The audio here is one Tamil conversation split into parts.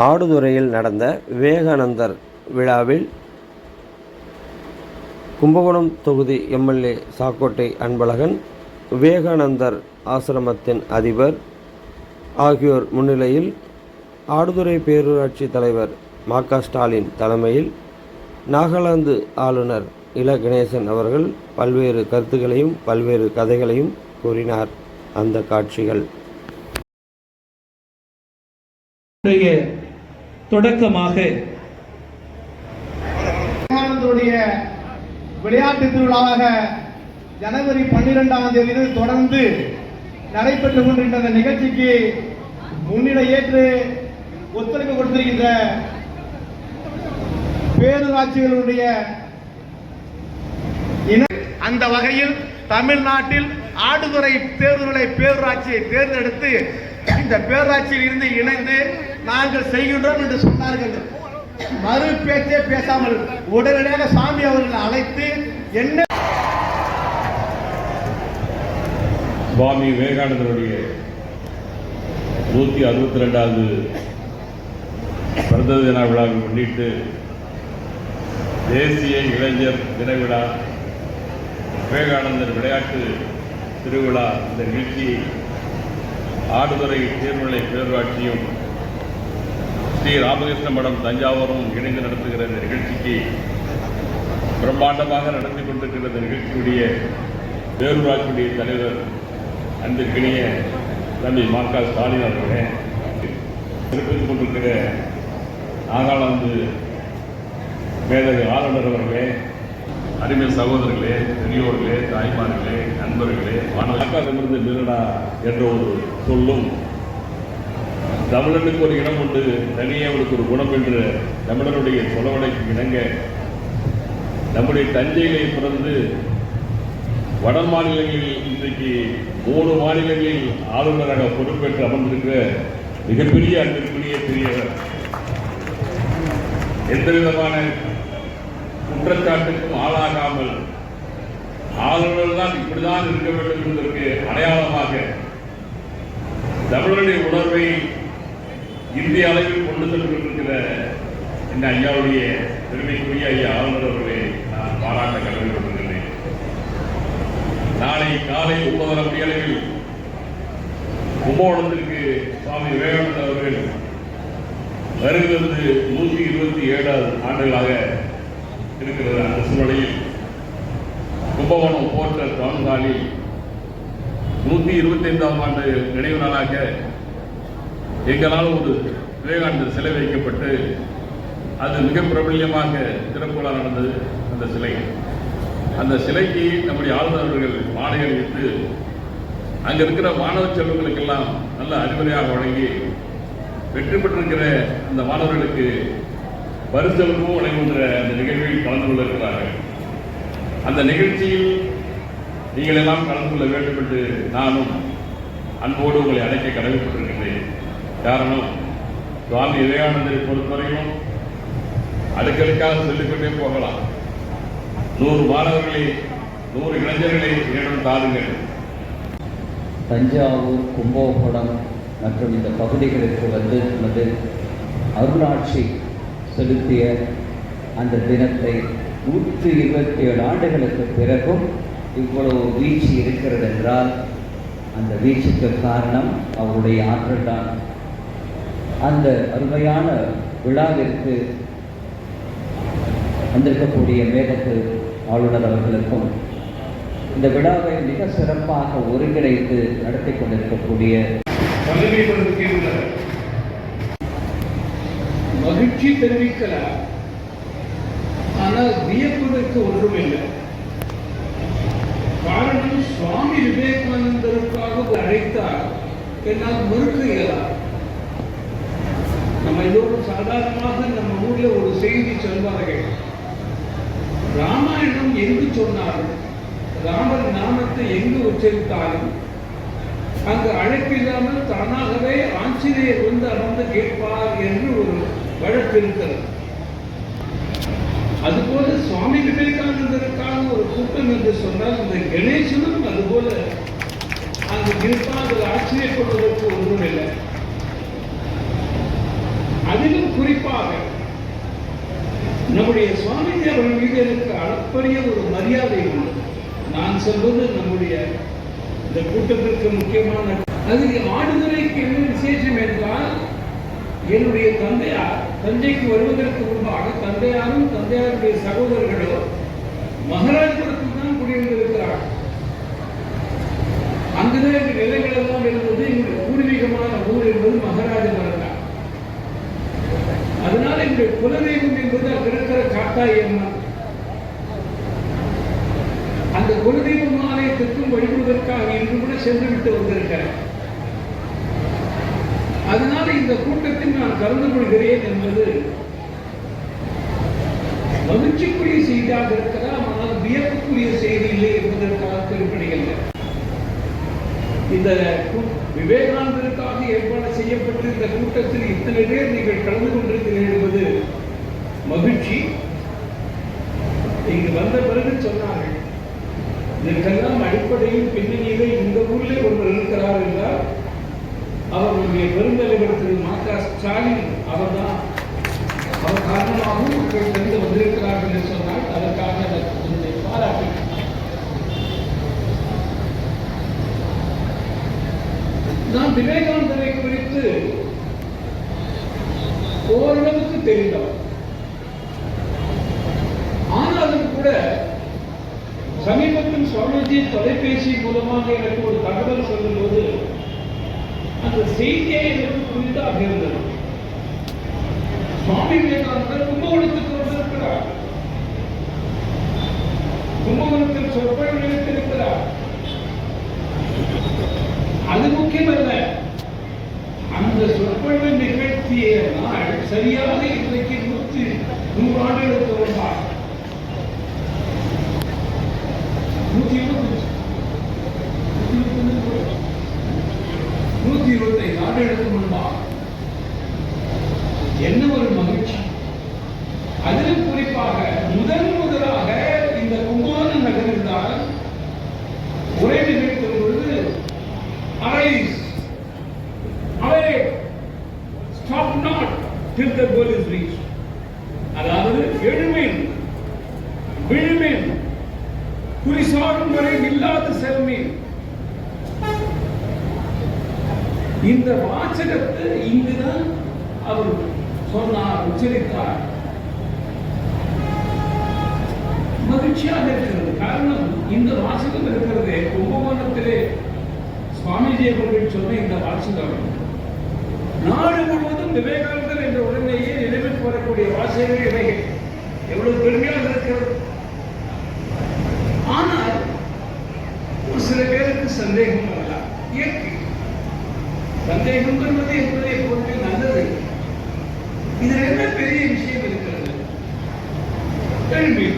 ஆடுதுறையில் நடந்த விவேகானந்தர் விழாவில் கும்பகோணம் தொகுதி எம்எல்ஏ சாக்கோட்டை அன்பழகன் விவேகானந்தர் ஆசிரமத்தின் அதிபர் ஆகியோர் முன்னிலையில் ஆடுதுறை பேரூராட்சி தலைவர் மா க ஸ்டாலின் தலைமையில் நாகாலாந்து ஆளுநர் இல கணேசன் அவர்கள் பல்வேறு கருத்துக்களையும் பல்வேறு கதைகளையும் கூறினார். அந்த காட்சிகள். தொடக்கமாக. விளையாட்டு திருவிழாவாக ஜனவரி பன்னிரெண்டாம் தேதி தொடர்ந்து நடைபெற்றுக் கொண்டிருந்த நிகழ்ச்சிக்கு முன்னிலை ஏற்று ஒத்துழைப்பு கொடுத்திருக்கின்ற பேரூராட்சிகளுடைய இன- அந்த வகையில் தமிழ்நாட்டில் ஆடுதுறை தேர்தல்களை பேரூராட்சியை தேர்ந்தெடுத்து இந்த பேராட்சியில் இருந்து இணைந்து நாங்கள் செய்கின்றோம் என்று சொன்னார்கள் மறு பேச்சே பேசாமல் உடனடியாக சாமி அவர்கள் அழைத்து என்ன சுவாமி விவேகானந்தருடைய நூற்றி அறுபத்தி ரெண்டாவது பிறந்த தின விழாவை முன்னிட்டு தேசிய இளைஞர் தின விழா விவேகானந்தர் விளையாட்டு திருவிழா இந்த நிகழ்ச்சியை ஆடுதுறை தேர்வுநிலை பேரூராட்சியும் ஸ்ரீ ராமகிருஷ்ண மடம் தஞ்சாவூரும் இணைந்து நடத்துகிற இந்த நிகழ்ச்சிக்கு பிரம்மாண்டமாக நடத்தி கொண்டிருக்கிற இந்த நிகழ்ச்சியுடைய பேரூராட்சியுடைய தலைவர் அன்பிற்கினிய தம்பி மா க. ஸ்டாலின் அவர்களே சிறப்பித்துக் கொண்டிருக்கிற நாகாலாந்து மேலது ஆளுநர் அவர்களே அருமை சகோதரர்களே பெரியோர்களே தாய்மார்களே நண்பர்களே மாணவர்களிடமிருந்து நிறுவனா என்ற ஒரு சொல்லும். தமிழனுக்கு ஒரு இடம் உண்டு தனியே அவனுக்கு ஒரு குணம் என்று தமிழனுடைய சொலவடைக்கு இணங்க நம்முடைய தஞ்சையிலே பிறந்து வட மாநிலங்களில் இன்றைக்கு மூணு மாநிலங்களில் ஆளுநராக பொறுப்பேற்று அமர்ந்திருக்கிற மிகப்பெரிய அன்பிற்குரிய பெரியவர். எந்த விதமான குற்றச்சாட்டுக்கும் ஆளாகாமல் ஆளுநர் தான் இப்படிதான் இருக்க வேண்டும் என்பதற்கு அடையாளமாக தமிழருடைய உணர்வை இந்திய அளவில் கொண்டு சென்றிருக்கிற இந்த ஐயாவுடைய பெருமைக்குரிய ஐயா ஆளுநர் அவர்களை நான் பாராட்ட கடமைப்பட்டிருக்கிறேன். நாளை காலை ஒன்பதரை மணி அளவில் கும்பகோணத்திற்கு சுவாமி விவேகானந்தர் அவர்கள் வருகிறது நூற்றி இருபத்தி ஏழாவது ஆண்டுகளாக இருக்கிறது அந்த சூழ்நிலையில். கும்பகோணம் போன்ற டவுன் ஹாலில் நூற்றி இருபத்தி ஐந்தாம் ஆண்டு நினைவு நாளாக எங்களால் ஒரு விவேகானந்தர் சிலை வைக்கப்பட்டு அது மிக பிரபல்யமாக திறப்புலா நடந்தது அந்த சிலை. அந்த சிலைக்கு நம்முடைய ஆளுநர்கள் மாலை விட்டு அங்கே இருக்கிற மாணவ செல்வங்களுக்கெல்லாம் நல்ல அறிவுரையாக வழங்கி வெற்றி பெற்றிருக்கிற அந்த மாணவர்களுக்கு பரிசலுக்கும் வழங்குகிற அந்த நிகழ்வில் கலந்து கொள்ள இருக்கிறார்கள் அந்த நிகழ்ச்சியில் நீங்கள் எல்லாம் கலந்து கொள்ள வேண்டும் என்று நானும் அன்போடு உங்களை அழைக்க கடமைப்பட்டிருக்கின்றேன். காரணம் சுவாமி விவேகானந்தரை பொறுத்தவரையிலும் அடுக்கடுக்காக சொல்லிக்கொண்டே போகலாம். நூறு மாணவர்களை நூறு இளைஞர்களை என்னிடம் தாருங்கள். தஞ்சாவூர் கும்பகோணம் மற்றும் இந்த பகுதிகளுக்கு வந்து நமது அருளாட்சி செலுத்திய அந்த தினத்தை நூற்றி இருபத்தி ஏழு ஆண்டுகளுக்கு பிறகும் இவ்வளவு வீழ்ச்சி இருக்கிறது என்றால் அந்த வீழ்ச்சிக்கு காரணம் அவருடைய ஆற்றல் தான் அந்த அருமையான விழாவிற்கு வந்திருக்கக்கூடிய மேதகு ஆளுநர் அவர்களுக்கும் இந்த விழாவை மிக சிறப்பாக ஒருங்கிணைத்து நடத்தி கொண்டிருக்கக்கூடிய மகிழ்ச்சி தெரிவிக்கலாம் ஆனால் வியப்பதற்கு ஒன்றுமில்லை காரணம் சுவாமி விவேகானந்தருக்காக அழைத்தார். என்னால் மறுக்க இயலாது. நம்ம எல்லோரும் சாதாரணமாக நம்ம ஊர்ல ஒரு செய்தி சொல்வார்கள். ராமாயணம் எங்கு சொன்னாலும் ராமர் நாமத்தை எங்கு உச்சரித்தாலும் அங்கு அழைப்பில்லாமல் தானாகவே ஆஞ்சநேயர் வந்து அமர்ந்து கேட்பார் என்று ஒரு வழக்கு இருக்கிறது அதுபோல சுவாமி விவேகானந்தருக்கான ஒரு கூட்டம் என்று சொன்னால் இந்த கணேசனும் அதுபோல அங்கு இருப்பால் அதில் ஆச்சரியப்படுவதற்கு அதிலும் குறிப்பாக நம்முடைய சுவாமிஜி அவர்கள் மீது எனக்கு அளப்பரிய ஒரு மரியாதை உண்டு நான் சொல்வது நம்முடைய இந்த கூட்டத்திற்கு முக்கியமான அதில் ஆடுதுறைக்கு என்ன விசேஷம் என்றால் என்னுடைய தந்தையார் தஞ்சைக்கு வருவதற்கு முன்பாக தந்தையாரும் தந்தையாருடைய சகோதரர்களோ மகாராஜபுரத்தில் தான் குடியிருந்திருக்கிறார்கள். அங்குதான் எங்கள் நிலைகள் எல்லாம் இருந்தது. எங்களுடைய பூர்வீகமான ஊர் என்பது மகாராஜபுரம் தான் அதனால எங்களுடைய குலதெய்வம் என்பது அங்கு இருக்கிற காட்டாய் அம்மன். அந்த குலதெய்வம் ஆலயத்திற்கும் வழிபடுவதற்காக இன்று கூட சென்று விட்டு வந்திருக்கிறேன் இந்த கூட்டத்தில் நான் கலந்து கொள்கிறேன் என்பது மகிழ்ச்சிக்குரிய செய்தியாக இருக்கலாம் ஆனால் வியப்புக்குரிய செய்தி இல்லை என்பதற்காக குறிப்பிடுகின்றன இந்த விவேகானந்தருக்காக ஏற்பாடு செய்யப்பட்ட இந்த கூட்டத்தில் இத்தனை பேர் நீங்கள் கலந்து கொண்டிருக்கிறீர்கள் என்பது மகிழ்ச்சி. இங்கு வந்த பிறகு சொன்னார்கள் இதற்கெல்லாம் அடிப்படையில் பின்னணியிலே இந்த ஊரில் ஒருவர் இருக்கிறார் என்றால் அவர்களுடைய பெருந்தலைவர் திரு மா க ஸ்டாலின் அவர்தான். அவர் காரணமாகவும் மக்கள் தெரிந்து வந்திருக்கிறார்கள் என்று சொன்னால் அதற்காக என்னை பாராட்டு நான் விவேகானந்தரை குறித்து ஓரளவுக்கு தெரிந்தவர். ஆனாலும் கூட சமீபத்தில் சுவாமிஜி தொலைபேசி மூலமாக எனக்கு ஒரு தகவல் சொல்லும்போது அந்த செய்தியை எனக்கு புரிதாக இருந்தது. சுவாமி விவேகானந்தர் கும்பகோணத்துக்கு வந்திருக்கிறார். கும்பகோணத்தில் சொற்பொழிவு நினைத்திருக்கிறார் அது முக்கியமல்ல. அந்த சொற்பொழிவு நிகழ்த்திய நாள் சரியாக இன்றைக்கு நூற்றி நூறு ஆண்டுகளுக்கு முன்பாக. நூற்றி இருபத்தி நூத்தி இருபத்தைந்து ஆண்டுகளுக்கு முன்பாக என்ன ஒரு மகிழ்ச்சி? அதிலும் குறிப்பாக முதன் முதலாக இந்த கும்பகோணம் நகரில் தான் உரை நிகழ்த்தும் பொழுது arise arise stop not till the goal அதாவது எழுமேன் விழுமேன் குறிசாடும் வரை நில்லாது செல்மேன் இந்த வாசகத்தை இங்குதான் அவர் சொன்னார் உச்சரித்தார் மகிழ்ச்சியாக இருக்கிறது காரணம் இந்த வாசகம் இருக்கிறது கும்பகோணத்திலே சுவாமிஜி அவர்கள் சொன்ன இந்த வாசகம் நாடு முழுவதும் விவேகானந்தர் என்ற உடனேயே நினைவுக்கு வரக்கூடிய வாசகங்கள் இவைகள் எவ்வளவு பெருமையாக இருக்கிறது ஆனால் ஒரு சில பேருக்கு சந்தேகம் வரலாம் இயற்கை சந்தேகம் வருவது என்பது எப்போதுமே நல்லது இதில் என்ன பெரிய விஷயம் இருக்கிறது கேள்வி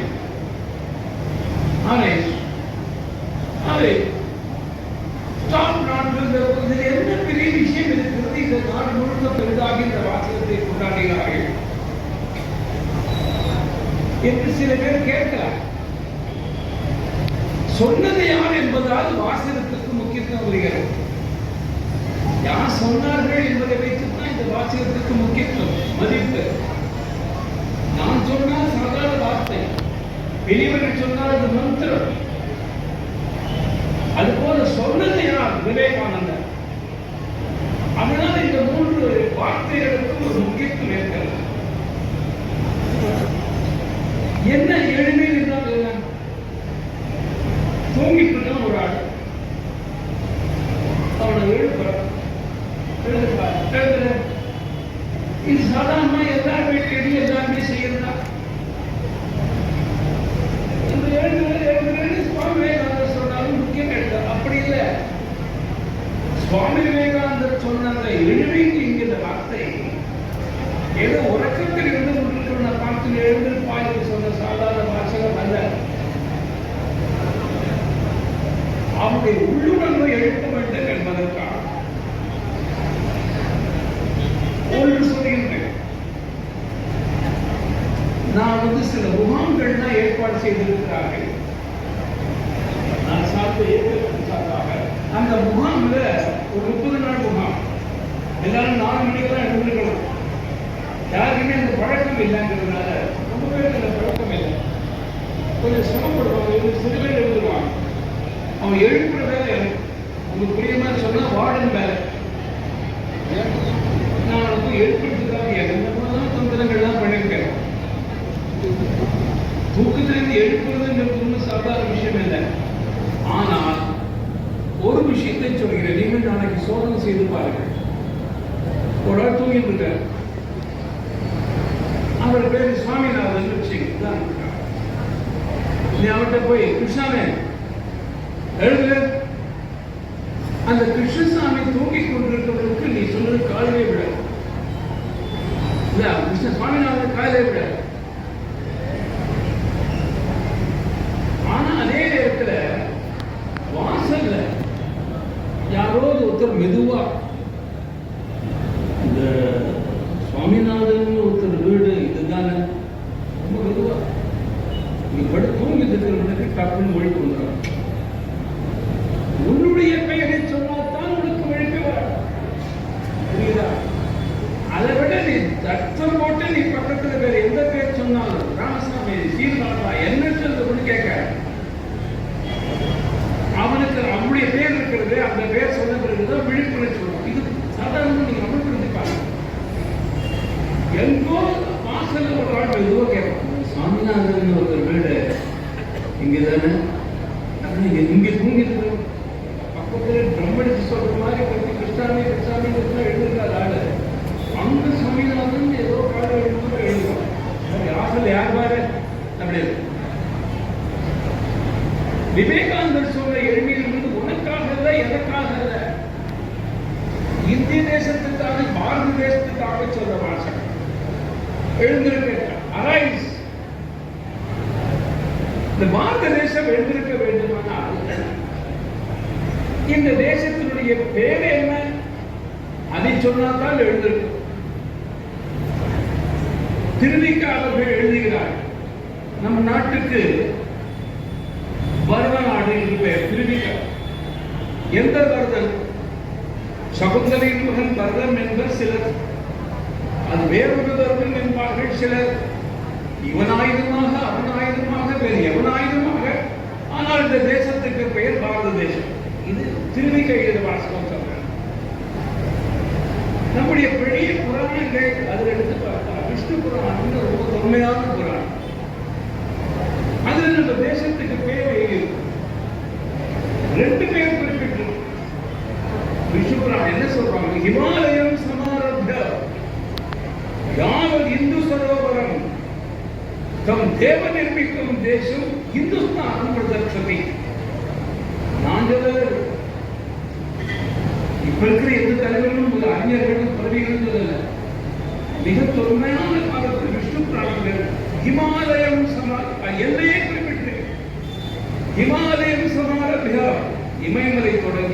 இதில் என்ன பெரிய விஷயம் இருக்கிறது? இந்த நாடு முழுக்க பெரிதாக இந்த வாசகத்தை கொண்டாடுகிறார்கள். என்று சில பேர் கேட்கலாம் சொன்னது யார் என்பதால் வாசகத்துக்கு முக்கியத்துவம் வருகிறது யார் சொன்னார்கள் என்பதை வைத்துதான் இந்த வாசகத்துக்கு முக்கியத்துவம் மதிப்பு. நான் சொன்னால் சாதாரண வார்த்தை. பெரியவர்கள் சொன்னால் அது மந்திரம். அதுபோல சொன்னது யார்? விவேகானந்தர். அதனால் இந்த மூன்று வார்த்தைகளுக்கும் ஒரு முக்கியத்துவம் இருக்கிறது. என்ன எளிமை இருந்தால் என்ன? தூங்கிட்டு ஒரு ஆள். அவனை எழுப்புறான். எழுதுப்பா எழுதுற இது சாதாரணமா எல்லார் வீட்லையும் எல்லாருமே செய்யறது இந்த எழுதுற எழுதுறேன்னு சுவாமி விவேகானந்தர் சொன்னாலும் முக்கியம் எழுத அப்படி இல்லை சுவாமி விவேகானந்தர் சொன்ன அந்த எளிமைக்கு என்கிற வார்த்தை ஏதோ உறக்கத்தில் இருந்து கொண்டிருக்கிற பார்த்து எழுந்திருப்பா என்று சொன்ன சாதாரண வாசகம் அல்ல அவனுடைய உள்ளுணர்வை எழுப்ப வேண்டும் என்பதற்காக ஒன்று சொல்கின்றேன் நான் வந்து சில முகாம்கள்லாம் ஏற்பாடு செய்திருக்கிறார்கள் நான் சார்ந்த இயக்கத்தின் சார்பாக அந்த முகாம்ல ஒரு முப்பது நாள் முகாம் எல்லாரும் நாலு மணிக்கெல்லாம் எழுந்திருக்கணும் யாருக்குமே அந்த பழக்கம் இல்லைங்கிறதுனால ரொம்ப ரொம்ப பேர் எனக்கு பழக்கம் இல்லை கொஞ்சம் சிரமப்படுவாங்க இவங்க சிறு பேர் எழுதுவாங்க அவன் எழுப்புற வேலை எனக்கு உங்களுக்கு புரியுமா சொன்னா வார்டன் வேலை நான் என்னென்னலாம் தந்திரங்கள்லாம் பண்ணியிருக்கேன் தூக்கத்திலிருந்து எழுப்புறதுங்கிறது ஒன்றும் சாதாரண விஷயம் இல்லை ஆனால் ஒரு விஷயத்தை சொல்கிறேன். நீங்கள் நாளைக்கு சோதனை செய்து பாருங்கள். ஒரு ஆள் தூங்கிட்டு இருக்கார் அவர் பேர் சுவாமிநாதன் வச்சுக்கிட்டு நீ அவர்கிட்ட போய் கிருஷ்ணாவே எழுது அந்த கிருஷ்ணசாமி தூங்கிக் கொண்டிருக்கிறவருக்கு நீ சொன்னது காலையே விட இல்ல கிருஷ்ண சுவாமிநாதன் காலையே விட ஆனா அதே நேரத்துல வாசல்ல யாரோ ஒருத்தர் மெதுவா இந்த சுவாமிநாதன் ஒருத்தர் வீடு இதுதானே ரொம்ப மெதுவா நீ படு தூங்கி இருக்கிறவனுக்கு டக்குன்னு ஒழிப்பு வந்துடும் உன்னுடைய பெயரை சொன்னால்தான் உனக்கு ஒழிப்பு வரும் புரியுதா அதை விட நீ தத்தம் போட்டு நீ பக்கத்துல வேற எந்த பேர் சொன்னாலும் ராமசாமி சீர்காழா என்ன சொல்றது கேட்க அவனுக்கு அவனுடைய பேர் இருக்கிறது அந்த பேர் சொன்ன பிறகுதான் விழிப்புணர்ச்சி வரும் இது சாதாரண நீங்க அமல்படுத்தி பாருங்க எங்கோ வாசல்ல ஒரு ஆள் மெதுவா கேட்பான் சாமிநாதன் ஒரு வீடு இங்க தானே நீங்க இங்க தூங்கிட்டு பக்கத்துல ட்ரம் அடிச்சு சொல்ற மாதிரி கொஞ்சம் கிருஷ்ணாமி கிருஷ்ணாமி கிருஷ்ணா எழுதுறாரு ஆளு அங்க சாமிநாதன் ஏதோ கால எழுதுமா எழுதுவான் சரி, வாசல்ல யார் பாரு அப்படி இருக்கு. விவேகானந்தர் சொல்ற எளிமையில் இருந்து உனக்காக அல்ல எதற்காக அல்ல இந்திய தேசத்துக்காக பாரத தேசத்துக்காக சொல்ற வாசகம் எழுந்திருக்க அரைஸ் மார்க்க தேசம் எழுந்திருக்க வேண்டுமானால் இந்த தேசத்தினுடைய பேர் என்ன? அதை சொன்னால்தான் எழுந்திருக்கும். திருவிக்க அவர்கள் எழுதுகிறார் நம்ம நாட்டுக்கு பரத நாடு என்று பெயர் திருவிக்க. எந்த பரதன் சகுந்தலின் மகன் பரதன் என்பர் சிலர். அது வேறொரு பரதன் என்பார்கள் சிலர். இவன் ஆயுதமாக அவன் ஆயுதமாக பேர் எவனாயிரமாக ஆனால் இந்த தேசத்துக்கு பெயர் பாரத தேசம். இது திருவிக்க எழுத வாசகம் சொல்றேன் நம்முடைய பெரிய புராணங்கள் அதில் எடுத்து பார்த்தா விஷ்ணு புராணம் ரொம்ப தொன்மையான புராணம். அதில் நம்ம தேசத்துக்கு பேர் ரெண்டு பேர் குறிப்பிட்டு. விஷ்ணு புராணம் என்ன சொல்றாங்க? ஹிமாலயம் சமாரப்த. யாவது தம் தேவ நிர்மிக்கும் தேசம் இந்துஸ்தானம் பிரதட்சதி நான் இப்ப இருக்கிற எந்த தலைவர்களும் ஒரு அறிஞர்களும் பதவிகளும் சொல்லல. மிக தொன்மையான காலத்தில் விஷ்ணு புராணத்தில் ஹிமாலயம் சமார எல்லையே குறிப்பிட்டு. ஹிமாலயம் பிகார் இமயமலை தொடங்கி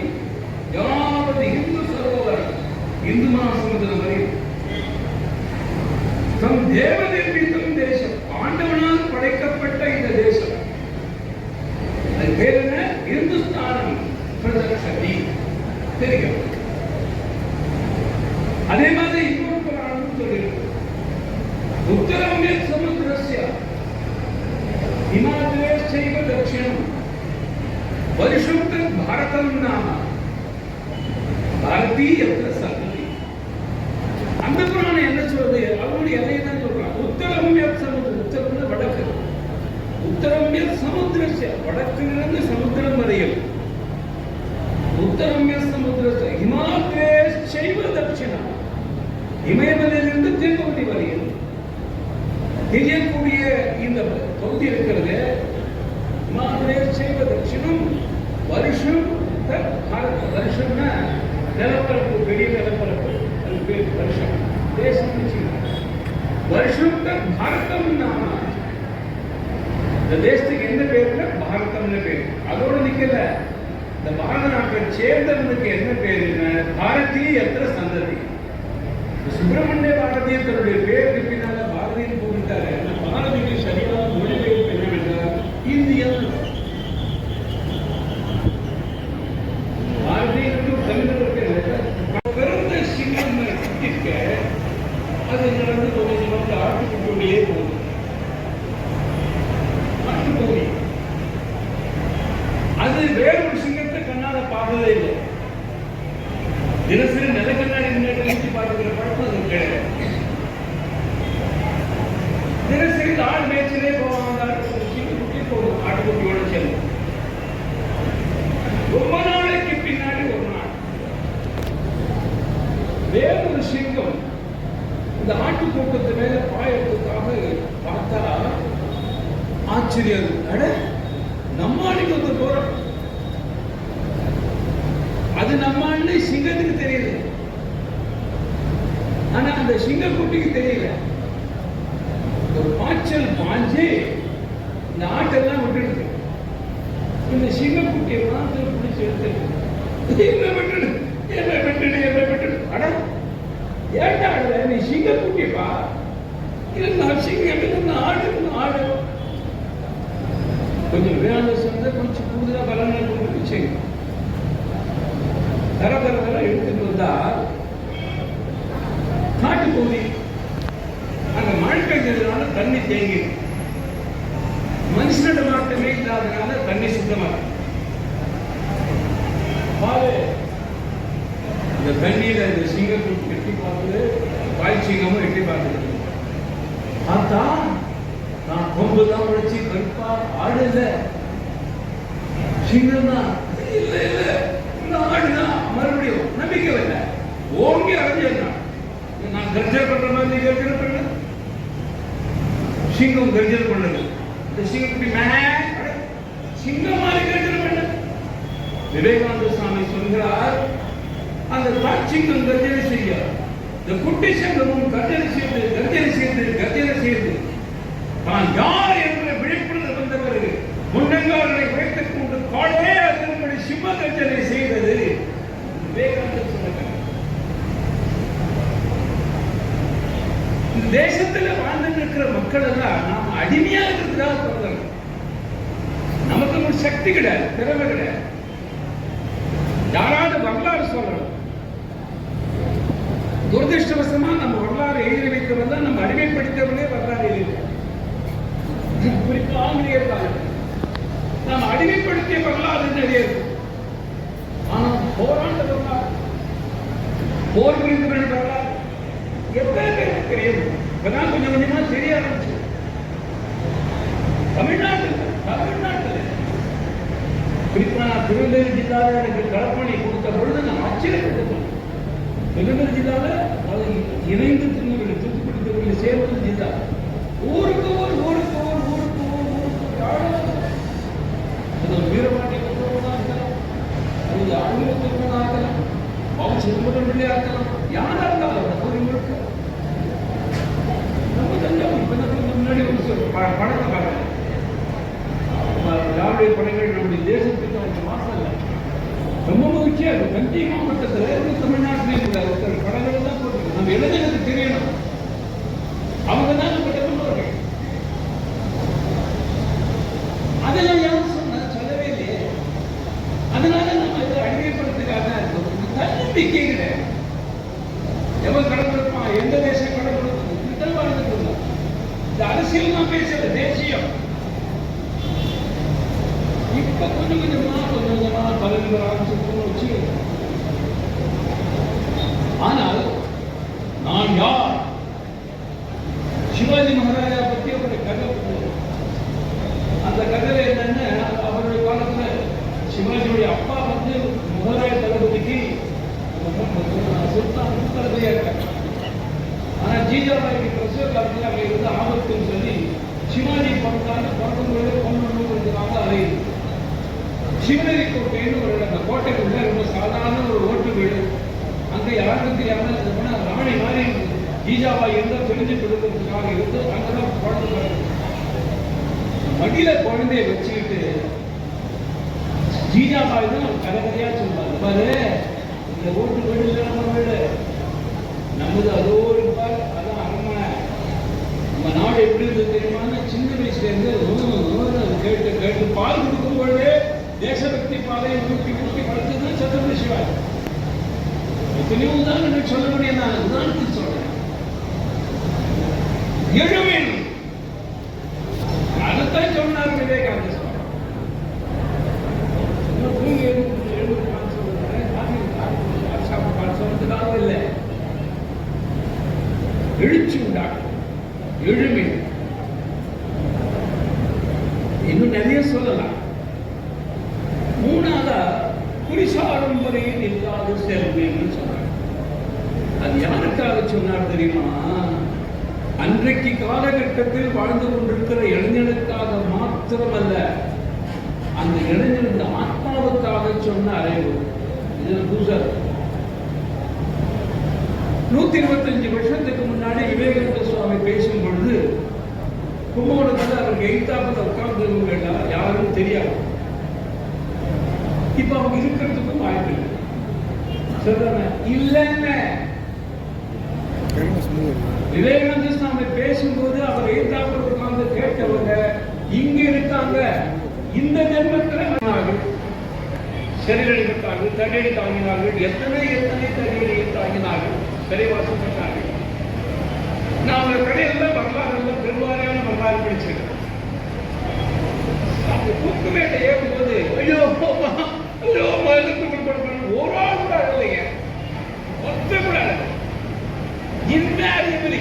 அந்த புராணம் என்ன சொல்றது அவருடைய எதை தான் சொல்றாங்க. உத்தரம் எத் சமுத்திரம். உத்தரம் வடக்கு. உத்தரம் எத் வடக்கிலிருந்து சமுத்திரம் வரையும். உத்தரம் எத் சமுத்திரஸ்ய ஹிமாலய சைவ தட்சிணம். இமயமலையிலிருந்து தென்பகுதி வரையும். தெரியக்கூடிய இந்த பகுதி இருக்கிறது. இமாலய செய்வ தட்சிணம். வருஷம் வருஷம்னா நிலப்பரப்பு பெரிய நிலப்பரப்பு. அது பேர் வருஷம். தேசம் வச்சுக்கணும். வருஷம் தக் பாரதம் நாம. இந்த தேசத்துக்கு என்ன பேருன்னா பாரதம்னு பேர். அதோட நிக்கல. இந்த பாரத நாட்டை சேர்ந்தவனுக்கு என்ன பேருன்னா பாரதிய எத்திர சந்ததி? சுப்பிரமணிய பாரதியத்தனுடைய பேருக்கு பின்னால பாரதியின் போட்டுட்டாரு அந்த பாரதிக்கு சரியான மொழிபெயர்ப்பு என்னவென்றால் இந்தியா பாரதி என்று தமிழருக்கு பிறந்த சிங்கம் இருக்க அது நடந்து கொஞ்சம் கொஞ்சம் ஆட்டுக்குள்ளே போகுது அது வேற ஒரு சிங்கத்தை கண்ணால பார்த்ததே இல்லை தினசரி நில கண்ணாடி முன்னாடி நிறுத்தி பார்க்கிற பழக்கம் அது கிடையாது தினசரி ஆள் மேய்ச்சலே போவாங்க சிங்கக்குட்டி போகும் ஆட்டுக்குட்டியோட சேர்ந்து ரொம்ப நாளைக்கு பின்னாடி ஒரு நாள் வேற ஒரு சிங்கம் இந்த ஆட்டு கூட்டத்து மேல பாயறதுக்காக பார்த்தா ஆச்சரியம் அட நம்ம ஆளுக்கு வந்து போறோம் அது நம்ம ஆளு சிங்கத்துக்கு தெரியுது ஆனா அந்த சிங்கக்குட்டிக்கு தெரியல ஒரு பாய்ச்சல் பாஞ்சு இந்த ஆட்டெல்லாம் விட்டுடுது இந்த சிங்கக்குட்டியை மாத்திர பிடிச்சி எடுத்து என்ன விட்டுடு என்ன விட்டுடு என்ன விட்டுடு. அட ஏன்டா நீ சிங்கக்குட்டிப்பா இல்ல நான் சிங்கம் இல்ல ஆடு ஆடு கொஞ்சம் வேலை சொந்த கொஞ்சம் கூடுதலாக பலனை கொண்டு செய்யும் தர தர தர எடுத்துட்டு வந்தா காட்டு பகுதி அந்த மழை பெஞ்சதுனால தண்ணி தேங்கிடும் மனுஷனோட மாற்றமே இல்லாதனால தண்ணி சுத்தமா பாரு இந்த தண்ணியில இந்த சிங்கக்குட்டி எட்டி பார்த்து பாய் சிங்கமும் எட்டி பார்க்குது. பார்த்தா நான் கொம்பு தான் உழைச்சி கருப்பா ஆடு இல்ல சிங்கம் தான் இல்ல இல்ல நான் ஆடுதான் மறுபடியும் நம்பிக்கை இல்ல. ஓங்கி அடைஞ்சிருந்தான் நான் கர்ஜர் பண்ற மாதிரி கர்ஜர் பண்ண. சிங்கம் கர்ஜர் பண்ணுது. இந்த சிங்கக்குட்டி மே அட, சிங்கம் மாதிரி கர்ஜனை பண்ண விவேகானந்த சுவாமி சொல்கிறார் அந்த தாட்சிங்கம் கர்ஜனை செய்ய இந்த குட்டி சங்கமும் கர்ஜனை செய்து கர்ஜனை செய்து கர்ஜனை செய்து. தான் யார் என்ற விழிப்புணர்வு வந்தவர் முன்னங்காரனை வைத்துக் கொண்டு காடே அதன்படி சிம்ம கர்ஜனை செய்தது விவேகானந்தர் சொன்னார் இந்த தேசத்துல வாழ்ந்துட்டு இருக்கிற மக்கள் எல்லாம் நாம் அடிமையா இருக்கிறதுக்காக சக்தி கிடையாது திறமை கிடையாது. யாராவது வரலாறு சொல்லணும். துரதிருஷ்டவசமா நம்ம வரலாறு எழுதி வைத்தவங்க நம்ம அடிமைப்படுத்தவர்களே வரலாறு எழுதி குறிப்பா ஆங்கிலேயர் காலத்தில் நாம் அடிமைப்படுத்திய வரலாறு நிறைய இருக்கு ஆனா போராண்ட வரலாறு. போர் புரிந்தவர்கள் வரலாறு. எவ்வளவு பேருக்கு தெரியும்? இப்பதான் கொஞ்சம் கொஞ்சமா தெரிய ஆரம்பிச்சு தமிழ்நாட்டு தமிழ்நாட்டு குறிப்பா திருநெல்வேலி ஜில்லாவில் எனக்கு களப்பணி கொடுத்த பொழுது நான் ஆச்சரியப்பட்டேன். திருநெல்வேலி ஜில்லாவில் அது இணைந்து திருநெல்வேலி தூத்துக்குடி திருநெல்வேலி சேர்வது ஜில்லா. ஊருக்கு ஊர் ஊருக்கு ஊர் ஊருக்கு ஊர் ஊருக்கு அது ஒரு வீரபாண்டிய கட்டுறவனாக இருக்கலாம் அது ஒரு ஆங்கில கட்டுறவனாக இருக்கலாம் அவங்க சிதம்பரம் பிள்ளையாக இருக்கலாம் யாரா இருந்தாலும் அந்த ஊர் முழுக்க நம்ம தஞ்சாவூர் இப்ப முன்னாடி ஒரு படத்தை பார்க்கலாம் திராவிட படங்கள் நம்முடைய தேசத்தில் ரொம்ப முக்கியம் இருக்கு தஞ்சை மாவட்டத்தில் இருந்து தமிழ்நாட்டிலே கூட ஒருத்தர் படங்கள் தான் போட்டுருக்கு நம்ம இளைஞர்களுக்கு தெரியணும்? அவங்க தான் நம்ம முன்னோர்கள் அதெல்லாம் யாரும் சொன்ன சொல்லவே இல்லையே. அதனால நம்ம இதை அடிமைப்படுத்துக்காக தன்னம்பிக்கை கிடையாது எவன் கடன் கொடுப்பான் எந்த தேசம் கடன் கொடுக்கும் இப்படித்தான் வாழ்ந்துட்டு இருந்தோம். இந்த அரசியல் நான் பேசல தேசியம். கொஞ்சம் கொஞ்சமா கொஞ்சம் கொஞ்சமா பலன்கள் ஆரம்பிச்சு வச்சு ஆனால் நான் யார்? சிவாஜி மகாராஜா பத்தி ஒரு கதை அந்த கதையில என்னன்னு அவருடைய காலத்துல சிவாஜியுடைய அப்பா வந்து முகலாய தளபதிக்கு சுல்தான் தளபதியா இருக்காங்க ஆனா ஜீஜாபாய்க்கு பிரசவ காலத்துல அங்க இருந்து ஆபத்துன்னு சொல்லி சிவாஜி பிறந்தாங்க பிறக்கும்போது பொண்ணு அலையுது சிவனரி கோட்டைன்னு ஒரு அந்த கோட்டைக்குள்ள ரொம்ப சாதாரண ஒரு ஓட்டு வீடு அங்க யாருக்கும் தெரியாம இது பண்ண ராணி மாதிரி ஜீஜாபாய் இருந்தால் தெரிஞ்சு கொடுக்கறதுக்காக இருந்து அங்கதான் குழந்தை மடியில குழந்தைய வச்சுக்கிட்டு ஜீஜாபாய் தான் ஒரு சொல்லுவாங்க பாரு இந்த ஓட்டு வீடு இல்லை நம்ம வீடு நம்மது அதோ இருப்பார் அதான் அரண்மனை நம்ம நாடு எப்படி இருந்தது தெரியுமா சின்ன வயசுல இருந்து கேட்டு கேட்டு பால் கொடுக்கும் பொழுது தேசபக்தி பாதை நூற்றி நூற்றி படுத்தது சத்ரபதி சிவாஜி. எத்தனையோ உதாரணங்கள் சொல்லக்கூடிய நான் உதாரணத்துக்கு சொல்றேன். எழுவேன் அதைத்தான் சொன்னார் விவேகானந்த எழுச்சி உண்டாகும் எழுமே இன்னும் நிறைய சொல்லலாம். தெரியுமா? அன்றைக்கு காலகட்டத்தில் வாழ்ந்து கொண்டிருக்கிற இளைஞனுக்காக மாத்திரமல்ல அந்த இளைஞனுடைய ஆத்மாவுக்காக சொன்ன அறிவு. இது பூசர் நூத்தி இருபத்தஞ்சு வருஷத்துக்கு முன்னாடி விவேகானந்த சுவாமி பேசும் பொழுது கும்பகோணத்தில் அவருக்கு எய்தாப்பில் உட்கார்ந்து யாரும் தெரியாது. இப்ப அவங்க இருக்கிறதுக்கும் வாய்ப்பு இல்லை. சொல்றாங்க இல்லைன்னு விவேகானந்த சுவாமி பேசும்போது அவர் எய்தாப்பில் உட்கார்ந்து கேட்டவங்க இங்க இருக்காங்க. இந்த ஜென்மத்தில் மன்னார்கள் இருக்கார்கள் தண்ணீர் தாங்கினார்கள். எத்தனை எத்தனை தடியடியை தாங்கினார்கள்? சிறைவாசப்பட்டார்கள் நான் அவங்க கடையில் வரலாறு பெருவாரியான வரலாறு படிச்சிருக்கேன். அந்த தூக்கு மேட்டை ஏறும்போது ஐயோ ஐயோ அம்மா, எதுக்கு ஒரு ஆள் கூட அழலைங்க ஒத்த கூட அழல. Invariably,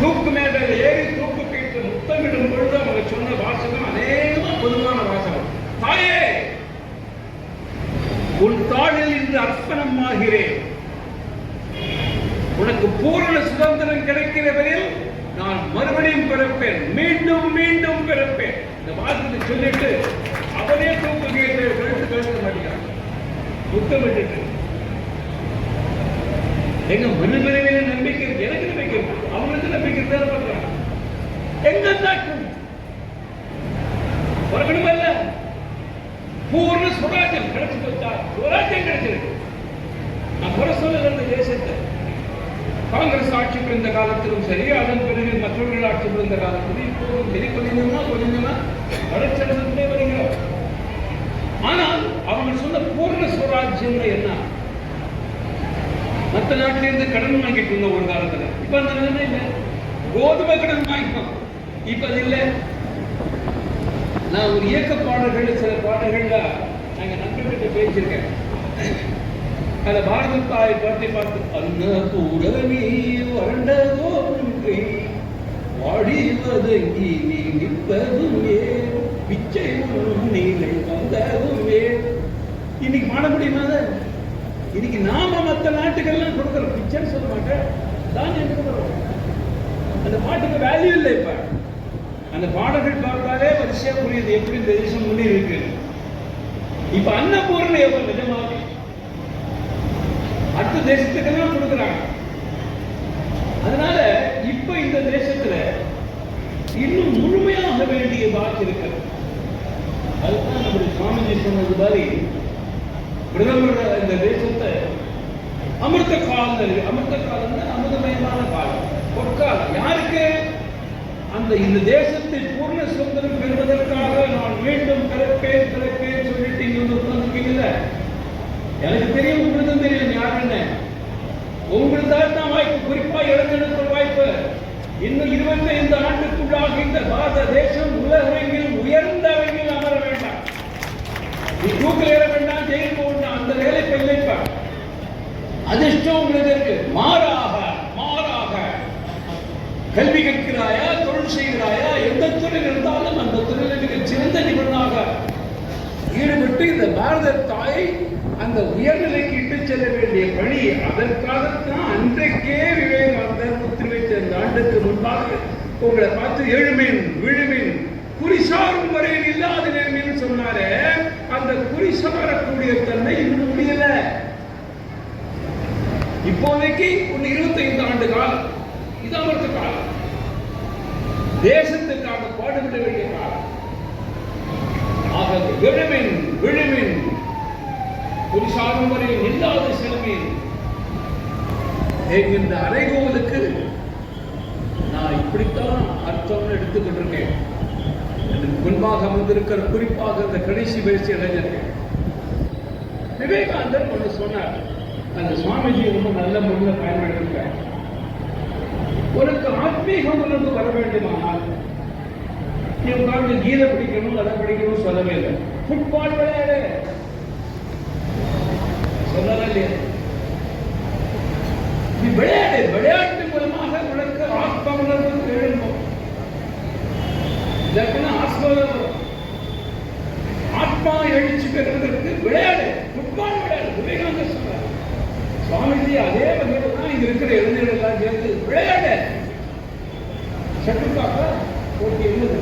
தூக்கு மேடையில் ஏறி தூக்கு கேட்டு முத்தமிடும் பொழுது அவங்க சொன்ன வாசகம் அநேகமா பொதுவான வாசகம் தாயே உன் தாளில் இன்று அர்ப்பணமாகிறேன் உனக்கு பூரண சுதந்திரம் கிடைக்கிறவரில் நான் மறுபடியும் பிறப்பேன். மீண்டும் மீண்டும் பிறப்பேன். இந்த வார்த்தை சொல்லிட்டு அவரே தூக்கு கேட்டு கழுத்து கழுத்த மாட்டேங்கிறான் முத்தமிட்டு எங்க மறுபிறவில நம்பிக்கை எனக்கு நம்பிக்கை அவங்களுக்கு நம்பிக்கை தேவை பண்றாங்க? எங்க தாக்கும் வரணும் இல்ல? பூர்ண சுராஜ்யம் கிடைச்சு போச்சா? சுராஜ்யம் கிடைச்சிருக்கு. நான் குறை சொல்லல இந்த தேசத்தை. காங்கிரஸ் ஆட்சி புரிந்த காலத்திலும் சரி அதன் பிறகு மற்றவர்கள் ஆட்சி புரிந்த காலத்திலும் இப்போதும் சரி. கொஞ்சமா கொஞ்சமா வளர்ச்சியடைந்துட்டே வருகிறோம் ஆனால் அவர்கள் சொன்ன பூர்ண சுவராஜ்யம் என்ன? மற்ற நாட்டிலிருந்து கடன் வாங்கிட்டு இருந்தோம் ஒரு காலத்துல. இப்ப அந்த நிலைமை இல்லை. கோதுமை கடன் வாங்கிட்டோம் இப்ப அது இல்லை. நான் ஒரு இயக்க பாடல்கள் சில பாடல்கள்ல நாங்க நண்பர்கிட்ட பேசியிருக்கேன். அந்த பாரதி தாய் பாட்டி பார்த்து அன்ன பூரணி வறண்டதோ கை நீ நிற்பதும். பிச்சை நீலை வந்ததும். இன்னைக்கு பாட முடியுமா இன்னைக்கு நாம மற்ற நாட்டுக்கெல்லாம் கொடுக்குறோம் பிச்சைன்னு சொல்ல மாட்டேன். தான் கொடுக்குறோம் அந்த பாட்டுக்கு வேல்யூ இல்லை இப்ப. அந்த பாடல்கள் பார்த்தாலே வரிசையா புரியுது எப்படி இந்த தேசம் முன்னேறி இருக்கு. இப்ப அன்னபூரணி எவ்வளவு நிஜமாக அடுத்த தேசத்துக்கெல்லாம் கொடுக்குறாங்க. அதனால இப்ப இந்த தேசத்துல இன்னும் முழுமையாக வேண்டிய பாக்கி இருக்கிறது அதுதான் நம்முடைய சுவாமிஜி சொன்னது மாதிரி பிரதமர் இந்த தேசத்தை அமிர்த காலம் அமிர்த காலம் அமிர்தமயமான காலம். பொற்காலம். யாருக்கு? அந்த இந்த தேசத்தை பூர்ண சுதந்திரம் பெறுவதற்காக நான் மீண்டும் பிறப்பேன் பிறப்பேன் சொல்லிட்டு இங்க வந்து உட்கார்ந்துருக்கீங்கல்ல? எனக்கு தெரியும் உங்களுக்கும் தெரியும் யாருன்னு உங்களுக்கு தான் வாய்ப்பு குறிப்பா இளைஞருக்கு வாய்ப்பு. இன்னும் இருபத்தி ஐந்து ஆண்டுக்குள்ளாக இந்த பாரத தேசம் உலகெங்கில் உயர்ந்த அளவில் அமர வேண்டாம். நீ தூக்கில் ஏற வேண்டாம் ஜெயில் வேண்டாம் அந்த வேலை இல்லைப்பா அதிர்ஷ்டம் உங்களுக்கு இருக்கு. மாறாக மாறாக கல்வி கற்கிறாயா தொழில் செய்கிறாயா எந்த துறையில் இருந்தாலும் அந்த துறையில் மிக சிறந்த நிபுணனாக ஈடுபட்டு இந்த பாரத தாயை அந்த உயர்நிலைக்கு இட்டு செல்ல வேண்டிய பணி அதற்காகத்தான் அன்றைக்கே விவேகானந்தர் முத்துமை இருபத்தி ஆண்டுக்கு முன்பாக உங்களை பார்த்து எழுமின் விழுமின் குறிசாரும் வரையில் இல்லாத நேர்மைன்னு சொன்னாரே. அந்த குறிசாரக்கூடிய தன்மை இன்னும் முடியல. இப்போதைக்கு ஒரு இருபத்தைந்து ஆண்டு காலம் இது அவருக்கு காலம். தேசத்துக்காக பாடுபட வேண்டிய காலம். ஆக விழுமின் விழுமின் ஒரு சாகும் வரையில் இல்லாத செல்வீன் இந்த அறைகோலுக்கு நான் இப்படித்தான் அர்த்தம்னு எடுத்துக்கொண்டிருக்கேன். எனக்கு முன்பாக அமர்ந்திருக்கிற குறிப்பாக இந்த கடைசி வயசு இளைஞர்கள் விவேகானந்தர் ஒன்று சொன்னார் அந்த சுவாமிஜி ரொம்ப நல்ல முறையில் பயன்படுத்திருக்கார். உனக்கு ஆத்மீக உணர்வு வர வேண்டுமானால் நீ உட்கார்ந்து கீதை படிக்கணும் அதை படிக்கணும் சொல்லவே இல்லை. ஃபுட்பால் விளையாடு. சொல்லவே இல்லையா நீ விளையாடு விளையாட்டு மூலமா இதற்கெல்லாம் ஆஸ்வாதம் வரும். ஆத்மா எழுச்சி பெறுவதற்கு விளையாடு ஃபுட்பால் விளையாடு விவேகானந்தர் சொல்றார் சுவாமிஜி அதே வகையில் தான் இங்க இருக்கிற இளைஞர்கள் எல்லாம் சேர்ந்து விளையாடு ஷட்டில்காக்கா போட்டி என்னது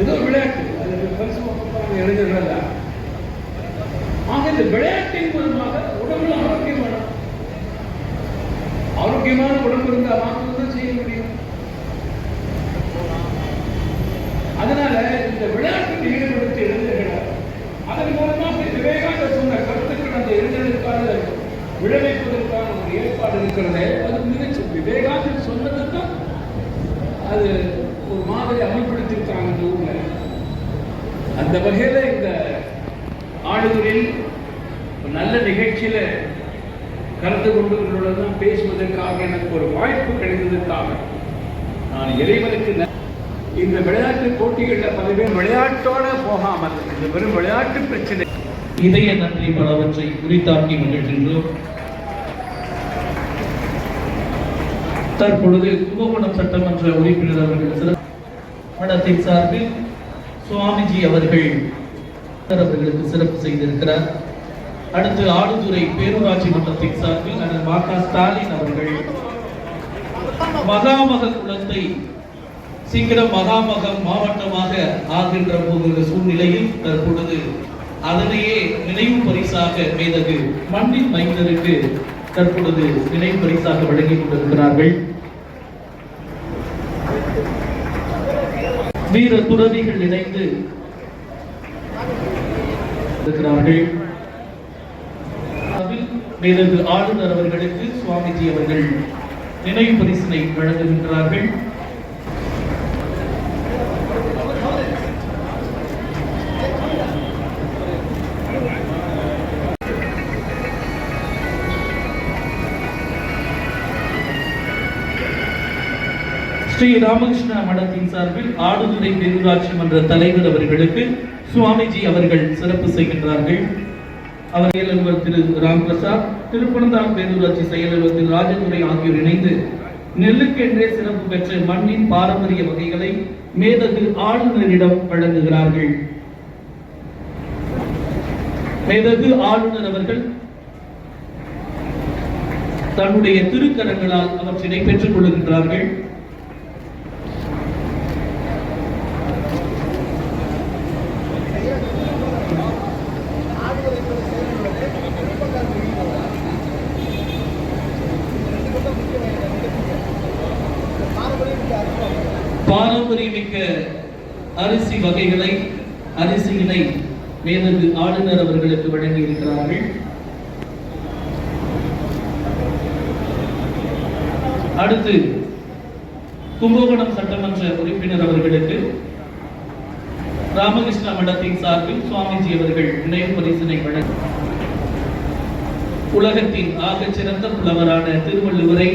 ஏதோ விளையாட்டு அது பரிசு வாங்க இளைஞர்கள் எல்லாம் ஆக இந்த விளையாட்டின் மூலமாக உடம்புல ஆரோக்கியம் வேணும் ஆரோக்கியமான உடம்பு இருந்தால் மாற்றம் செய்ய முடியும் அதனால இந்த விளையாட்டில் ஈடுபடுத்தி இளைஞர்கள் அதன் மூலமாக இந்த விவேகானந்தர் சொன்ன கருத்துக்கள் அந்த இளைஞர்களுக்கான விளைவிப்பதற்கான ஒரு ஏற்பாடு இருக்கிறது அது மிகச் விவேகானந்தர் சொன்னது தான் அது ஒரு மாதிரி அமல்படுத்தியிருக்காங்க இந்த ஊர்ல அந்த வகையில இந்த ஆளுநரில் நல்ல நிகழ்ச்சியில கலந்து கொண்டு பேசுவதற்காக எனக்கு ஒரு வாய்ப்பு கிடைத்ததற்காக நான் இறைவனுக்கு இந்த விளையாட்டு போட்டிகளில் பல பேர் விளையாட்டோட போகாமல் இந்த வெறும் விளையாட்டு பிரச்சனை. இதய நன்றி பலவற்றை குறித்தாக்கி மகிழ்கின்றோம். தற்பொழுது கும்பகோணம் சட்டமன்ற உறுப்பினர் அவர்கள் சிறப்பு. மடத்தின் சார்பில் சுவாமிஜி அவர்கள் அவர்களுக்கு சிறப்பு செய்திருக்கிறார். அடுத்து ஆடுதுறை பேரூராட்சி மன்றத்தின் சார்பில் அண்ணன் மா ஸ்டாலின் அவர்கள். மகாமக குலத்தை சீக்கிரம் மகாமகம் மாவட்டமாக ஆகின்ற போகிற சூழ்நிலையில் தற்பொழுது அதனையே நினைவு பரிசாக மேதகு மண்ணின் மைந்தருக்கு தற்பொழுது நினைவு பரிசாக வழங்கிக் கொண்டிருக்கிறார்கள். வீர துறவிகள் இணைந்து இருக்கிறார்கள். ஆளுநர் அவர்களுக்கு சுவாமிஜி அவர்கள் நினைவு பரிசினை வழங்குகின்றார்கள். ஸ்ரீ ராமகிருஷ்ண மடத்தின் சார்பில் ஆடுதுறை பேரூராட்சி மன்ற தலைவர் அவர்களுக்கு சுவாமிஜி அவர்கள் சிறப்பு செய்கின்றார்கள். அவர் செயல் அலுவலர் திரு ராம் பிரசாத் திருப்பனந்தாள் பேரூராட்சி செயல் திரு ராஜதுரை ஆகியோர் இணைந்து நெல்லுக்கென்றே சிறப்பு பெற்ற மண்ணின் பாரம்பரிய வகைகளை மேதகு ஆளுநரிடம் வழங்குகிறார்கள். மேதகு ஆளுநர் அவர்கள் தன்னுடைய திருக்கரங்களால் அவற்றினை பெற்றுக் கொள்கின்றார்கள் வகைகளை அரிசியினை மேதகு ஆளுநர் அவர்களுக்கு வழங்கி இருக்கிறார்கள் அடுத்து கும்பகோணம் சட்டமன்ற உறுப்பினர் அவர்களுக்கு ராமகிருஷ்ண மடத்தின் சார்பில் சுவாமிஜி அவர்கள் நினைவு பரிசினை வழங்க. உலகத்தின் ஆகச் சிறந்த புலவரான திருவள்ளுவரை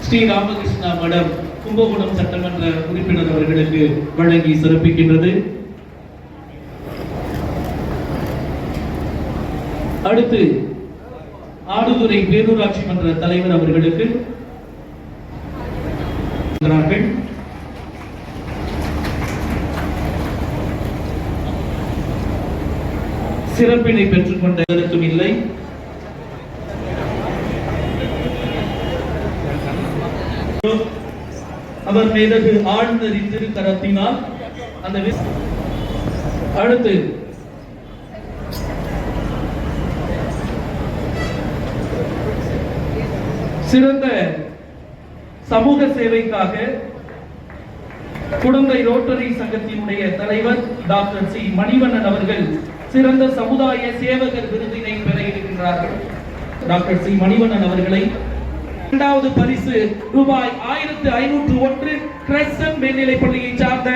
ஸ்ரீ ராமகிருஷ்ணா மடம் கும்பகோணம் சட்டமன்ற உறுப்பினர் அவர்களுக்கு வழங்கி சிறப்பிக்கின்றது. அடுத்து ஆடுதுறை பேரூராட்சி மன்ற தலைவர் அவர்களுக்கு சிறப்பினை பெற்றுக்கொண்ட கருத்தும் இல்லை. அவர் மேதகு ஆளுநரின் திருக்கரத்தினால் அந்த அடுத்து. சிறந்த சமூக சேவைக்காக குடந்தை ரோட்டரி சங்கத்தினுடைய தலைவர் டாக்டர் சி. மணிவண்ணன் அவர்கள் சிறந்த சமுதாய சேவகர் விருதினை பெற இருக்கின்றார்கள். Doctor C. மணிவண்ணன் அவர்களை இரண்டாவது பரிசு ரூபாய் ஆயிரத்து ஐநூற்று ஒன்று கிரசன் மேல்நிலைப் பள்ளியை சார்ந்த